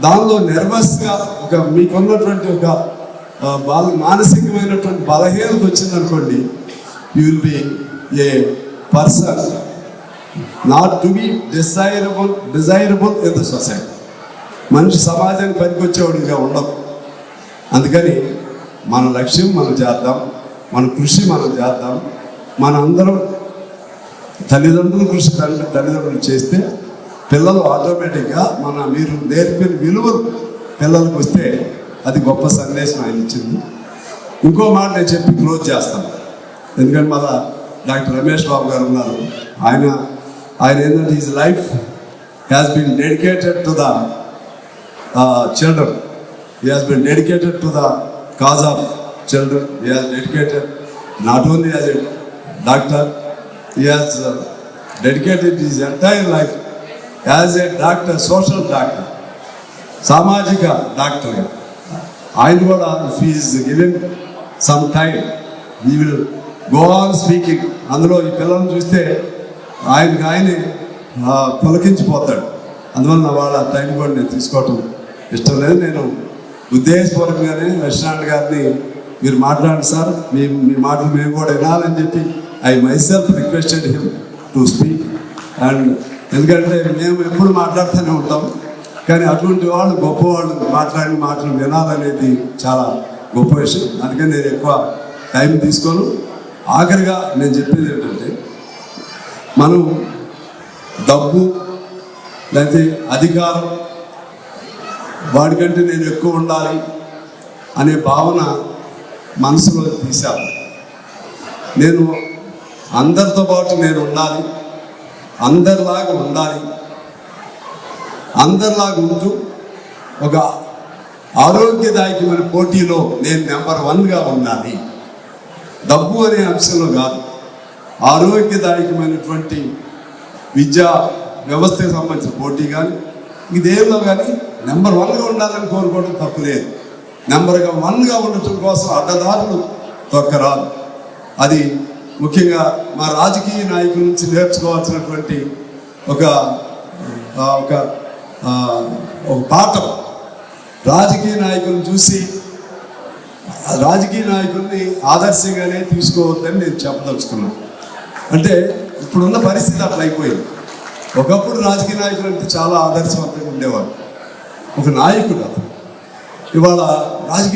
దానిలో నెర్వస్గా ఒక మీకున్నటువంటి ఒక బాల మానసికమైనటువంటి బలహీనత వచ్చిందనుకోండి you will be a person not to be desirable desirable in the society మనిషి సమాజానికి పనికొచ్చేవాడిగా ఉండదు అందుకని మన లక్ష్యం మనం చేద్దాం మన కృషి మనం చేద్దాం. మన అందరం తల్లిదండ్రులు కృషి తల్లి తల్లిదండ్రులు చేస్తే పిల్లలు ఆటోమేటిక్గా మన మీరు నేర్పిన విలువలు పిల్లలకు వస్తే అది గొప్ప సందేశం ఆయన ఇచ్చింది. ఇంకో మాట నేను చెప్పి క్లోజ్ చేస్తాను. ఎందుకంటే మళ్ళా డాక్టర్ రమేష్ బాబు గారు ఉన్నారు. ఆయన ఆయన ఏంటంటే his life has been dedicated to the children He has been dedicated to the cause of children He has dedicated not only as a doctor, he has uh, dedicated as a doctor social doctor సామాజిక doctor. ఆయన కూడా fees giving some time he will go on speaking అందులో ఈ పిల్లల్ని చూస్తే ఆయనకి ఆయనే పులకించిపోతాడు. అందువల్ల వాళ్ళ టైం కూడా నేను తీసుకోవటం ఇష్టం లేదు. నేను ఉద్దేశపూర్వకంగానే లక్ష్మణ్ గారిని మీరు మాట్లాడండి సార్. మీ మీ మాటలు మేము కూడా వినాలని చెప్పి I myself requested him to speak and ఎందుకంటే మేము ఎప్పుడు మాట్లాడుతూనే ఉంటాం. కానీ అటువంటి వాళ్ళు గొప్పవాళ్ళు మాట్లాడిన మాటలు వినాలనేది చాలా గొప్ప విషయం. అందుకని నేను ఎక్కువ టైం తీసుకోను. ఆఖరిగా నేను చెప్పేది ఏంటంటే మనం డబ్బు లేకపోతే అధికారం వాడికంటే నేను ఎక్కువ ఉండాలి అనే భావన మనసులో తీశాను. నేను అందరితో పాటు నేను ఉండాలి. అందరిలాగా ఉండాలి. అందరిలాగా ఉంటూ ఒక ఆరోగ్యదాయకమైన పోటీలో నేను నెంబర్ వన్గా ఉండాలి. డబ్బు అనే అంశంలో కాదు. ఆరోగ్యదాయకమైనటువంటి విద్యా వ్యవస్థకు సంబంధించిన పోటీ కానీ ఇదేదో కానీ నెంబర్ వన్గా ఉండాలని కోరుకోవడం తప్పు లేదు. నెంబర్గా వన్గా ఉండటం కోసం అడ్డదారులు తొక్కరాదు. అది ముఖ్యంగా మా రాజకీయ నాయకుల నుంచి నేర్చుకోవాల్సినటువంటి ఒక ఒక ఒక పాఠం. రాజకీయ నాయకులను చూసి రాజకీయ నాయకుల్ని ఆదర్శంగానే తీసుకోవద్దని నేను చెప్పదలుచుకున్నాను. అంటే ఇప్పుడున్న పరిస్థితి అట్లా అయిపోయింది. ఒకప్పుడు రాజకీయ నాయకులు అంటే చాలా ఆదర్శవంతంగా ఉండేవారు ఒక నాయకుడు అతను. ఇవాళ రాజకీయ